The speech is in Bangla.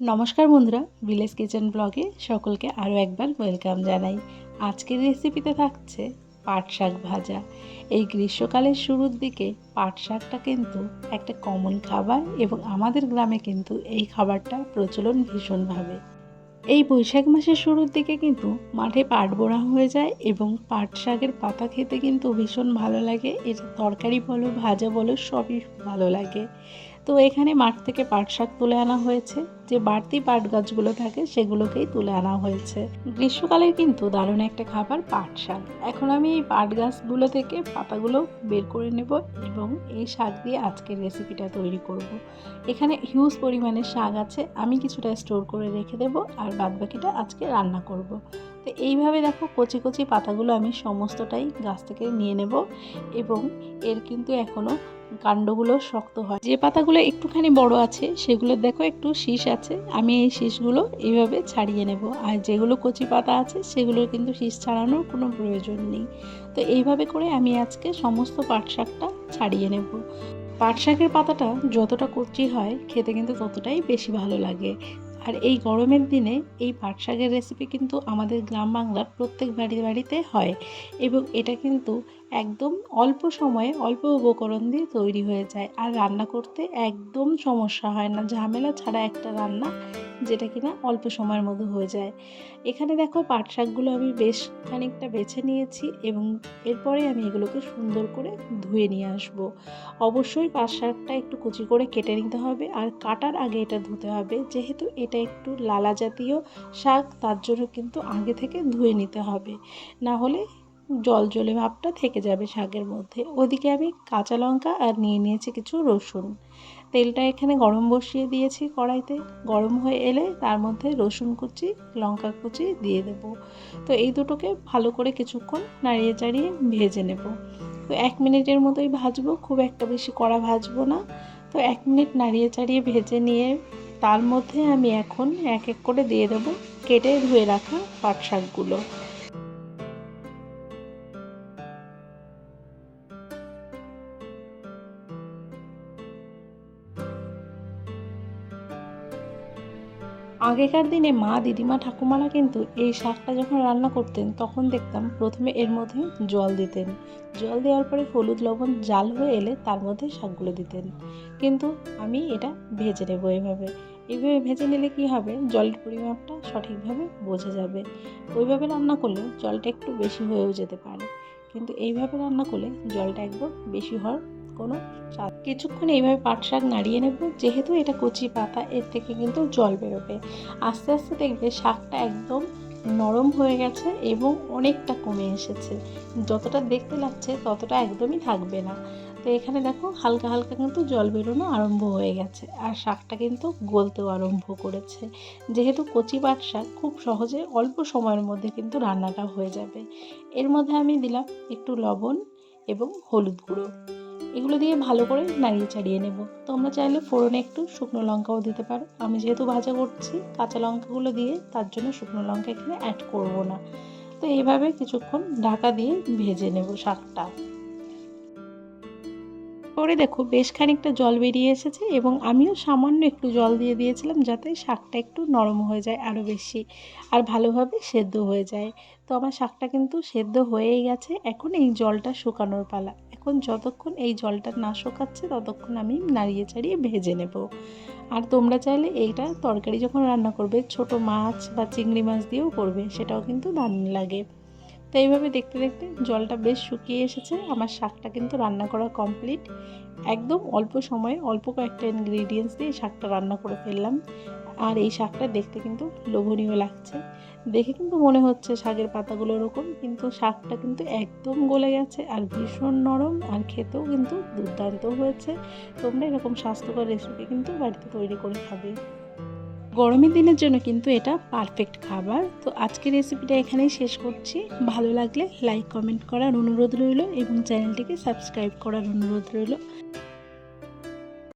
নমস্কার বন্ধুরা ভিলেজ কিচেন ব্লগে সকলকে আরও একবার ওয়েলকাম জানাই। আজকের রেসিপিতে থাকছে পাট শাক ভাজা। এই গ্রীষ্মকালের শুরুর দিকে পাট শাকটা কিন্তু একটা কমন খাবার এবং আমাদের গ্রামে কিন্তু এই খাবারটা প্রচলন ভীষণভাবে। এই বৈশাখ মাসের শুরুর দিকে কিন্তু মাঠে পাট বোনা হয়ে যায় এবং পাট শাকের পাতা খেতে কিন্তু ভীষণ ভালো লাগে। এর তরকারি বলো, ভাজা বলো, সবই ভালো লাগে। তো এখানে মাঠ থেকে পাট শাক তুলে আনা হয়েছে যে বাড়তি পাট গাছগুলো থাকে সেগুলোকেই তুলে আনা হয়েছে গ্রীষ্মকালের কিন্তু দারুণ একটা খাবার পাট শাক এখন আমি এই পাট গাছগুলো থেকে পাতাগুলো বের করে নেব এবং এই শাক দিয়ে আজকের রেসিপিটা তৈরি করব। এখানে হিউজ পরিমাণের শাক আছে, আমি কিছুটা স্টোর করে রেখে দেব আর বাদবাকিটা আজকে রান্না করব। তো এইভাবে দেখো কচি কচি পাতাগুলো আমি সমস্তটাই গাছ থেকে নিয়ে নেব এবং এর কিন্তু এখনও কাণ্ডগুলো শক্ত হয়। যে পাতাগুলো একটুখানি বড় আছে, সেগুলো দেখো একটু শীষ আছে, আমি এই শীষগুলো এইভাবে ছাড়িয়ে নেব। আর যেগুলো কচি পাতা আছে, সেগুলোর কিন্তু শীষ ছাড়ানোর কোনো প্রয়োজন নেই। তো এইভাবে করে আমি আজকে সমস্ত পাট শাকটা ছাড়িয়ে নেব। পাট শাকের পাতাটা যতটা কচি হয়, খেতে কিন্তু ততটাই বেশি ভালো লাগে। আর এই গরমের দিনে এই পাট শাকের রেসিপি কিন্তু আমাদের গ্রাম বাংলার প্রত্যেক বাড়ি বাড়িতে হয় এবং এটা কিন্তু একদম অল্প সময়ে অল্প উপকরণ দিয়ে তৈরি হয়ে যায়। আর রান্না করতে একদম সমস্যা হয় না। ঝামেলা ছাড়া একটা রান্না যেটা কিনা অল্প সময়ের মধ্যে হয়ে যায়। এখানে দেখো পাট শাকগুলো আমি বেশ খানিকটা বেছে নিয়েছি এবং এরপরে আমি এগুলোকে সুন্দর করে ধুয়ে নিয়ে আসব। অবশ্যই পাট শাকটা একটু কুচি করে কেটে নিতে হবে আর কাটার আগে এটা ধুতে হবে। যেহেতু এটা একটু লালা জাতীয় শাক, তার জন্য কিন্তু আগে থেকে ধুয়ে নিতে হবে। না হলে জল জলে ভাবটা থেকে যাবে শাকের মধ্যে। ওদিকে আমি কাঁচা লঙ্কা আর নিয়ে নিয়েছি কিছু রসুন। তেলটা এখানে গরম বসিয়ে দিয়েছি কড়াইতে। গরম হয়ে এলে তার মধ্যে রসুন কুচি, লঙ্কা কুচি দিয়ে দেব। তো এই দুটোকে ভালো করে কিছুক্ষণ নাড়িয়ে চাড়িয়ে ভেজে নেব। তো এক মিনিটের মতোই ভাজবো, খুব একটা বেশি কড়া ভাজবো না। তো এক মিনিট নাড়িয়ে চাড়িয়ে ভেজে নিয়ে তার মধ্যে আমি এখন এক এক করে দিয়ে দেবো কেটে ধুয়ে রাখা পাট শাকগুলো। আগেকার দিনে মা, দিদিমা, ঠাকুমারা কিন্তু এই শাকটা যখন রান্না করতেন, তখন দেখতাম প্রথমে এর মধ্যে জল দিতেন। জল দেওয়ার পরে হলুদ লবণ জাল হয়ে এলে তার মধ্যে শাকগুলো দিতেন। কিন্তু আমি এটা ভেজে নেব এভাবে। এইভাবে ভেজে নিলে কি হবে? জলের পরিমাপটা সঠিকভাবে বোঝা যাবে। ওইভাবে রান্না করলে জলটা একটু বেশি হয়েও যেতে পারে। কিন্তু এইভাবে রান্না করলে জলটা একদম বেশি হওয়ার কোনো চাপ কিছুক্ষণ এইভাবে পাট শাক নাড়িয়ে নেব, যেহেতু এটা কচি পাতা, এর থেকে কিন্তু জল বেরোবে। আস্তে আস্তে দেখবে শাকটা একদম নরম হয়ে গেছে এবং অনেকটা কমে এসেছে। যতটা দেখতে লাগছে ততটা একদমই থাকবে না। তো এখানে দেখো হালকা হালকা কিন্তু জল বেরোনো আরম্ভ হয়ে গেছে। আর শাকটা কিন্তু গলতেও আরম্ভ করেছে। যেহেতু কচি পাট শাক, খুব সহজে অল্প সময়ের মধ্যে কিন্তু রান্নাটা হয়ে যাবে। এর মধ্যে আমি দিলাম একটু লবণ এবং হলুদ গুঁড়ো। এগুলো দিয়ে ভালো করে নাড়িয়ে চাড়িয়ে নেব। তোমরা চাইলে ফোড়নে একটু শুকনো লঙ্কাও দিতে পারো। আমি যেহেতু ভাজা করছি, কাঁচা লঙ্কাগুলো দিয়ে তার জন্য শুকনো লঙ্কা এখানে অ্যাড করব না। তো এইভাবে কিছুক্ষণ ঢাকা দিয়ে ভেজে নেব শাকটা। পরে দেখো বেশ খানিকটা জল বেরিয়ে এসেছে এবং আমিও সামান্য একটু জল দিয়ে দিয়েছিলাম যাতে শাকটা একটু নরম হয়ে যায় আরও বেশি আর ভালোভাবে সেদ্ধ হয়ে যায়। তো আমার শাকটা কিন্তু সেদ্ধ হয়েই গেছে। এখন এই জলটা শুকানোর পালা। এখন যতক্ষণ এই জলটা না শুকাচ্ছে, ততক্ষণ আমি নাড়িয়ে চাড়িয়ে ভেজে নেব। আর তোমরা চাইলে এইটা তরকারি যখন রান্না করবে, ছোট মাছ বা চিংড়ি মাছ দিয়েও করবে, সেটাও কিন্তু দারুণ লাগে। তো এইভাবে দেখতে দেখতে জলটা বেশ শুকিয়ে এসেছে। আমার শাকটা কিন্তু রান্না করা কমপ্লিট। একদম অল্প সময়ে অল্প কয়েকটা ইনগ্রিডিয়েন্টস দিয়ে শাকটা রান্না করে ফেললাম। আর এই শাকটা দেখতে কিন্তু লোভনীয় লাগছে। দেখে কিন্তু মনে হচ্ছে শাকের পাতাগুলো ওরকম কিন্তু শাকটা কিন্তু একদম গলে গেছে আর ভীষণ নরম আর খেতেও কিন্তু দুর্দান্ত হয়েছে। তোমরা এরকম স্বাস্থ্যকর রেসিপি কিন্তু বাড়িতে তৈরি করে খাবে। গরমের দিনের জন্য কিন্তু এটা পারফেক্ট খাবার। তো আজকের রেসিপিটা এখানেই শেষ করছি। ভালো লাগলে লাইক কমেন্ট করার অনুরোধ রইল এবং চ্যানেলটিকে সাবস্ক্রাইব করার অনুরোধ রইল।